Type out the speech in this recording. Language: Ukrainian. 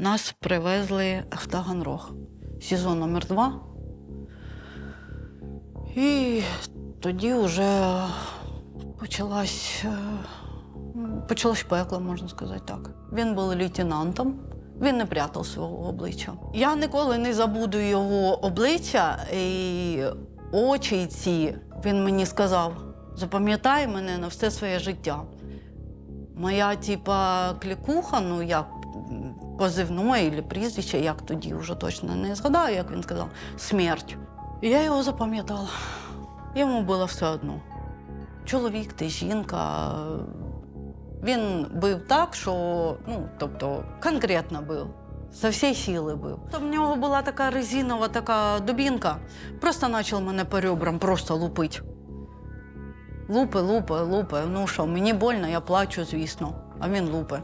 Нас привезли в Таганрог, сезон номер 2 І тоді вже почалась, е, почалось пекло, можна сказати так. Він був лейтенантом, він не прятав свого обличчя. Я ніколи не забуду його обличчя і очі ці. Він мені сказав: запам'ятай мене на все своє життя. Моя, типа, клікуха, ну як позивної або прізвище, як тоді вже точно не згадаю, як він сказав, смерть. І я його запам'ятала. Йому було все одно. Чоловік, ти жінка. Він бив так, що, ну, тобто, конкретно бив. За всі сили бив. То в нього була така резинова така дубінка. Просто почав мене по ребрам просто лупити. Лупи, лупи, лупи. Ну що, мені больно, я плачу, звісно. А він лупи.